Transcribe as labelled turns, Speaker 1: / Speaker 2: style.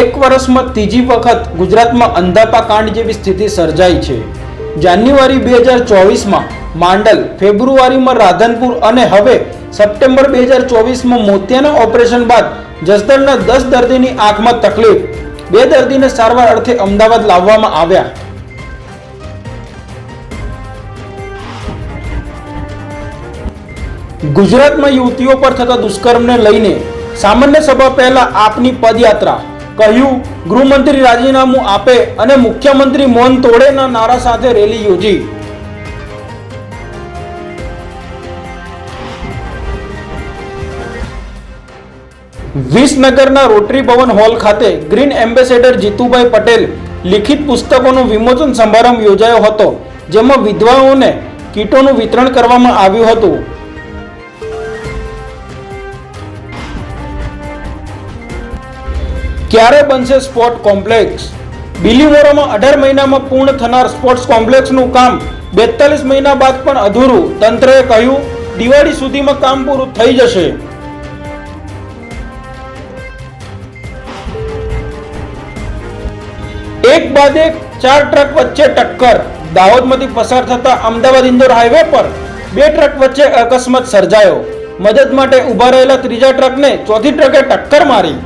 Speaker 1: એક વર્ષમાં ત્રીજી વખત ગુજરાતમાં અંધાપા કાંડ જેવી સ્થિતિ સર્જાઈ છે. જાન્યુઆરી બે હજાર ચોવીસમાં માંડલ, ફેબ્રુઆરીમાં રાધનપુર અને હવે સપ્ટેમ્બર બે હજાર ચોવીસમાં મોતિયાના ઓપરેશન બાદ જસદણના દસ દર્દીની આંખમાં તકલીફ. બે દર્દીને સારવાર અર્થે અમદાવાદ લાવવામાં આવ્યા. ગુજરાતમાં યુવતીઓ પર થતા દુષ્કર્મને લઈને સામાન્ય સભા પહેલા આપની પદયાત્રા. કહ્યું, ગૃહમંત્રી રાજીનામું આપે અને મુખ્યમંત્રી મૌન તોડેના નારા સાથે રેલી યોજી. વિસનગરના રોટરી ભવન હોલ ખાતે ગ્રીન એમ્બેસેડર જીતુભાઈ પટેલ લિખિત પુસ્તકોનું વિમોચન સમારંભ યોજાયો હતો, જેમાં વિધવાઓને કીટોનું વિતરણ કરવામાં આવ્યું હતું. ક્યારે બનશે સ્પોર્ટ કોમ્પ્લેક્સ? બિલીમોરામાં અઢાર મહિનામાં પૂર્ણ થનાર સ્પોર્ટ્સ કોમ્પ્લેક્સનું કામ બેતાલીસ મહિના બાદ પણ અધૂરું, તંત્રએ કહ્યું, દિવાળી સુધીમાં કામ પૂરું થઈ જશે. એક બાદ એક, ચાર ટ્રક વચ્ચે ટક્કર. દાહોદમાંથી પસાર થતા અમદાવાદ ઇન્દોર હાઈવે પર બે ટ્રક વચ્ચે અકસ્માત સર્જાયો. મદદ માટે ઊભા રહેલા ત્રીજા ટ્રકને ચોથી ટ્રકે ટક્કર મારી.